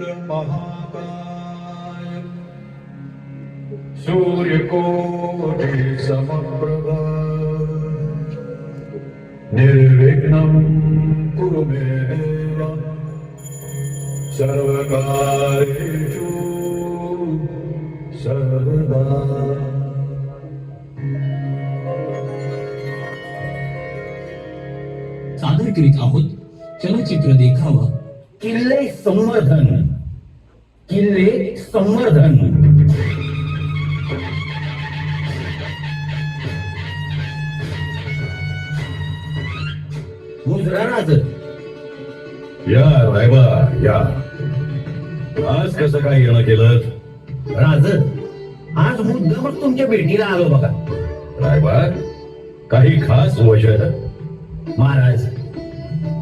महाकाय. सूर्यकोटि समप्रभा निर्विघ्नं कुरु मे देव. सर्वकार्येषु सर्वदा. सादर करीत आहोत चलचित्र देखावा. किल्ले संवर्धन. किल्ले संवर्धन. या रायबा या. आज कसं काय येणं केलं? राज आज मुद्दामच तुमच्या भेटीला आलो बघा. रायबा काही खास वजह? महाराज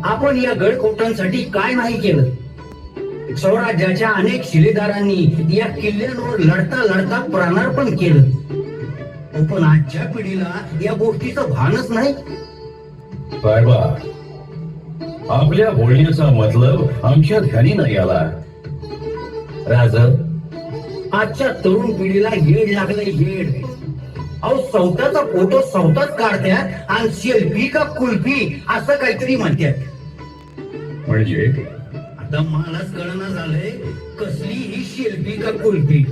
आपण या गडकोटांसाठी काय नाही केलं? स्वराज्याच्या अनेक शिलेदारांनी या किल्ल्यांवर लढता लढता प्राणार्पण केलं. पण आजच्या पिढीला या गोष्टीचं भानच नाही. रायबा आपल्या बोलण्याचा मतलब आमच्या ध्यानी नाही आला. राज? आजच्या तरुण पिढीला येड लागलंय येड. अहो सौताचा फोटो सौताच काढत्यात आणि सेल्फी का कुल्फी असं काहीतरी म्हणतात म्हणजे? आता मलाच कळना झालंय कसली ही शिल्पी का कुल्फी?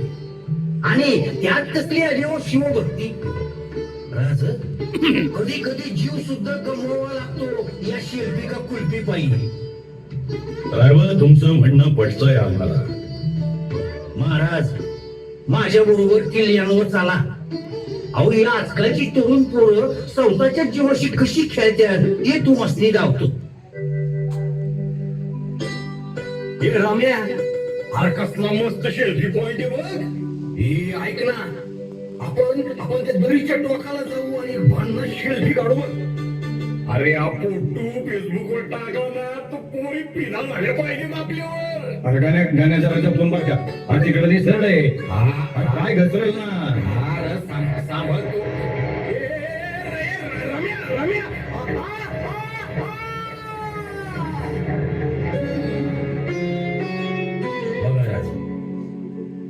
आणि त्यात कसली आली हो शिवभक्ती? राज कधी कधी जीव सुद्धा गमवावा लागतो या शिल्पी का कुल्फी पाहिजे तुमचं म्हणणं पटतंय आम्हाला. महाराज माझ्या बरोबर किल्ल्यांवर चाला. अहो या आजकालची तरुण पोरं स्वतःच्या जीवाशी कशी खेळतात ते तू मस्ती हे राम्या अरे कसला मस्त शेल्फी पॉइंट आहे बघ. हे ऐक ना आपण आपण त्या दरीच्या टोकाला जाऊ आणि भांडण शेल्फी काढू बघ. अरे हा फोटो फेसबुक वर टाकला ना तो पोरी पिना झाल्या पाहिजे आपल्यावर अरे गाण्या गाण्याच्या राजा फोन बघा. हा तिकडे दिसत आहे. अरे काय घसरेल ना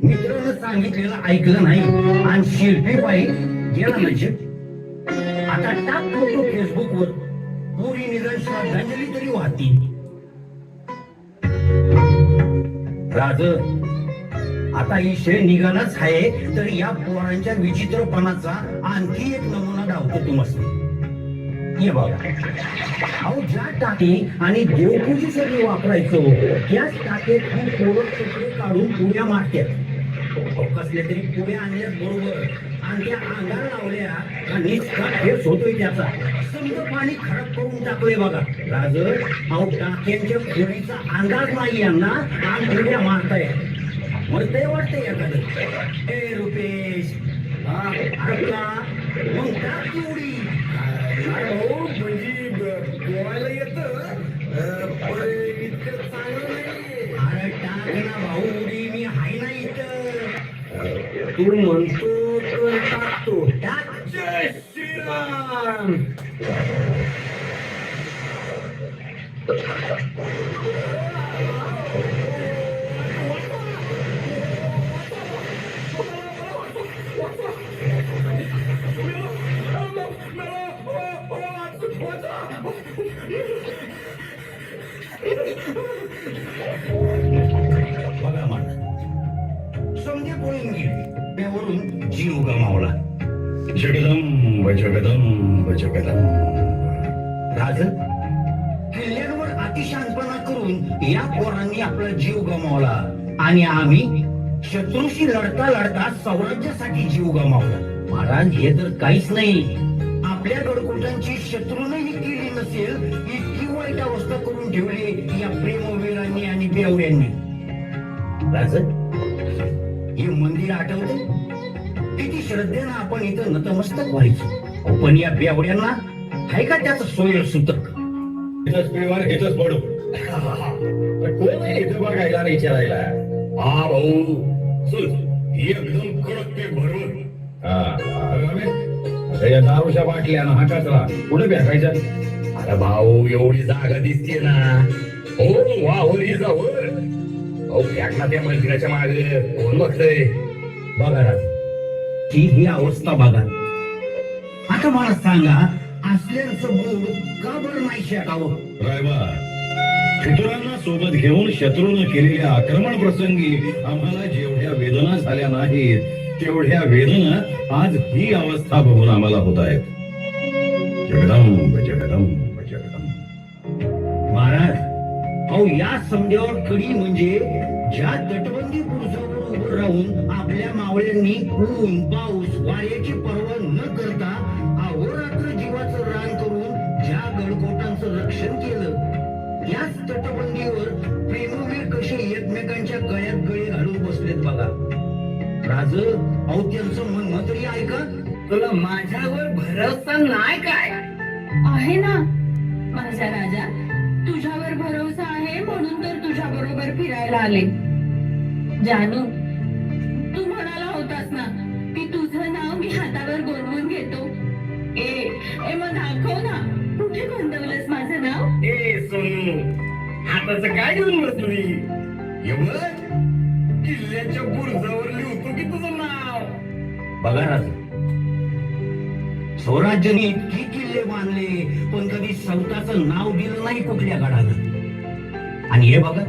मित्रानं सांगितलेलं ऐकलं नाही. आणि शिल्पी बाई गेला म्हणजे? आता टाक फोटो फेसबुक वर पुरी निधन श्रद्धांजली तरी वाहती. राज आता ही शेळ निघालाच आहे तर या पोरांच्या विचित्रपणाचा आणखी एक नमुना धावतो तुम्हाला हे बघा. अहो ज्या टाके आणि देवपूजेसाठी वापरायचो हो, त्याच टाकेत ही पोरक कपडे काढून पुण्या मारतात अहो, तरी पुढे आणल्या बरोबर. आणि त्या अंगार लावल्या का फेस होतोय त्याचा. समजा पाणी खराब करून टाकलंय बघा. राजर अहो टाक्यांच्या खोडीचा अंदाज नाही यांना आणि पुऱ्या मारताय ते वाटतंय एखादं. ए रुपेश. हा अरे का? मग टाक ती उडी हो, म्हणजे बोलायला पण इतकं चांगलं नाही अरे टाक ना भाऊ उडी मी हाय ना इथं तू म्हणतो तर टाकतो टाक जय श्रीराम बघा मग समजे पळून गेली त्यावरून जीव गमावला जगदंब जगदंब जगदंब. राज किल्ल्यांवर अतिशांतपणा करून या पोरांनी आपला जीव गमावला आणि आम्ही शत्रूशी लढता लढता स्वराज्यासाठी जीव गमावला महाराज हे तर काहीच नाही. आपल्या गडकोटांची शत्रूनही केली नसेल इतकी वाईट अवस्था करून ठेवली या प्रेमवीरांनी आणि बेवड्यांनी. राज हे मंदिर आठवते किती श्रद्धेनं आपण इथं नतमस्तक व्हायचो. पण या बेवड्यांना आहे का त्याचं सोय सुतक इथंच पिळवार इथंच पडू. कोण आहे इथं बघायला आणि विचारायला? हा भाऊ. एकदम कडक ते भरून. हा त्याच्या दारूच्या बाटल्या ना हा कचरा कुठे फेकायचा? अरे भाऊ एवढी जागा दिसते ना. हो वावर ही अहो फेकला त्या मंदिराच्या मागे. कोण बघतय? बघा राज. ही ही अवस्था बघा. आता मला सांगा असल्याचं बोल का बरं नाही शेकावं? रायबा फितुरांना सोबत घेऊन शत्रूनं केलेल्या आक्रमण प्रसंगी आम्हाला जेवढ्या वेदना झाल्या नाहीत तेवढ्या वेदना आज ही अवस्था बघून आम्हाला होत आहेत. जगदंब जगदंब जगदंब. महाराज अहो या समजावर कडी म्हणजे ज्या तटबंदी पुरुषावर उभं राहून आपल्या मावळ्यांनी ऊन पाऊस वाऱ्याची पर्वा न करता अहोरात्र जीवाचं रान करून ज्या गडकोटांचं रक्षण केलं याच तटबंदीवर प्रेमवीर कसे एकमेकांच्या गळ्यात गळे घालून बसलेत बघा. राज अहो त्यांचं म्हणणं तरी ऐका. तुला माझ्यावर भरोसा नाही काय? आहे ना. माझा राजा तुझ्यावर भरोसा आहे म्हणून तर तुझ्या बरोबर फिरायला आले. जानू तू म्हणाला होतास ना की तुझं नाव मी हातावर गोरवून घेतो. ए ए मग दाखव ना कुठे नोंदवलंस माझं नाव? ए सोनू हाताचं काय घेऊन बसली बघ किल्ल्याच्या बुरजावर लिहतो की तुझं नाव? बघा राज स्वराज्याने इतकी किल्ले बांधले पण कधी सौताचं नाव दिलं नाही कुठल्या गडानं. आणि हे बघा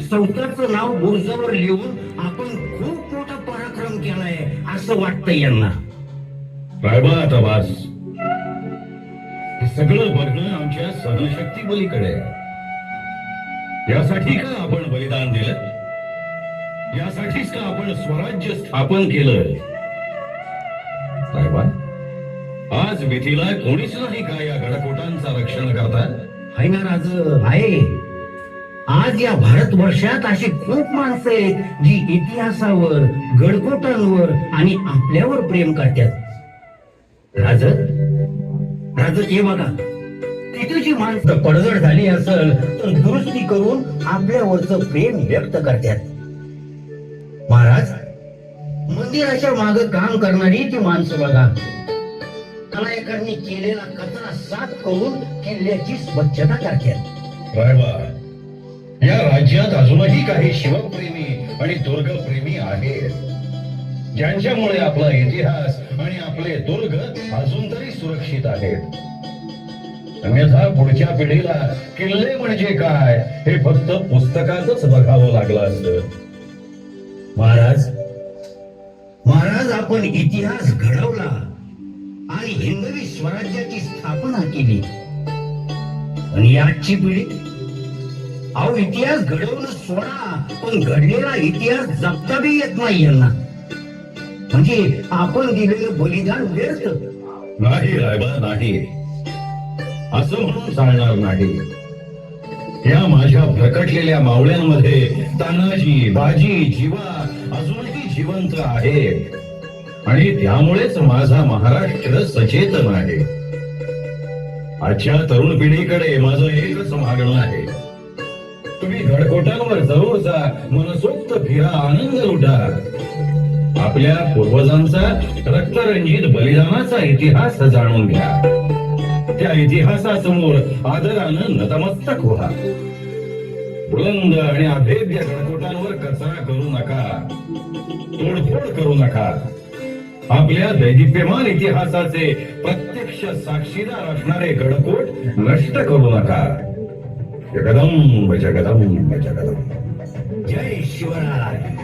सौताचं नाव बुरजावर लिहून आपण खूप मोठा पराक्रम केलाय असं वाटतंय यांना. रायबा आता बास हे सगळं बघणं आमच्या सहनशक्ती पलीकडे आहे. यासाठी का आपण बलिदान दिलं? यासाठीच का आपण स्वराज्य स्थापन केलं. रायबा आज विधीला कोणीच नाही का या गडकोटांचं रक्षण करता? आहे ना राज आहे आज या भारतवर्षात अशी खूप माणसं आहेत जी इतिहासावर गडकोटांवर आणि आपल्यावर प्रेम करतात. राज राज हे बघा. तिथे जी माणसं पडझड झाली असेल तर दुरुस्ती करून आपल्यावरच प्रेम व्यक्त करतात. महाराज मंदिराच्या माग काम करणारी ती माणसं बघा. नायकांनी केलेला कचरा साफ करून किल्ल्याची स्वच्छता करतात रायबा या राज्यात अजूनही काही शिवप्रेमी आणि दुर्गप्रेमी आहेत. ज्यांच्यामुळे आपला इतिहास आणि आपले दुर्ग अजून तरी सुरक्षित आहेत. अन्यथा पुढच्या पिढीला किल्ले म्हणजे काय हे फक्त पुस्तकातच बघावं लागलं असतं. आपण इतिहास घडवला आणि हिंदवी स्वराज्याची स्थापना केली. आणि आजची पिढी? अहो इतिहास घडवून सोडा पण घडलेला इतिहास जपता बी येत नाही यांना. म्हणजे आपण दिलेलं बलिदान व्यर्थ. नाही रायबा नाही. असं म्हणून चालणार नाही. या माझ्या प्रकटलेल्या मावळ्यांमध्ये तानाजी बाजी जीवा अजूनही जिवंत आहे आणि त्यामुळेच माझा महाराष्ट्र सचेतन आहे. आजच्या तरुण पिढीकडे माझं एकच मागणं आहे. तुम्ही घडकोटांवर जरूर जा मनसोक्त फिरा आनंद लुटा. आपल्या पूर्वजांचा रक्तरंजित बलिदानाचा इतिहास जाणून घ्या. त्या इतिहासासमोर आदरानं नतमस्तक व्हा. बुलंद आणि अभेद्य घडकोटांवर कचरा करू नका. तोडफोड करू नका. आपल्या दैदिप्यमान इतिहासाचे प्रत्यक्ष साक्षीदार असणारे गडकोट नष्ट करू नका. जगदंब जगदंब जगदंब. जय शिवराय.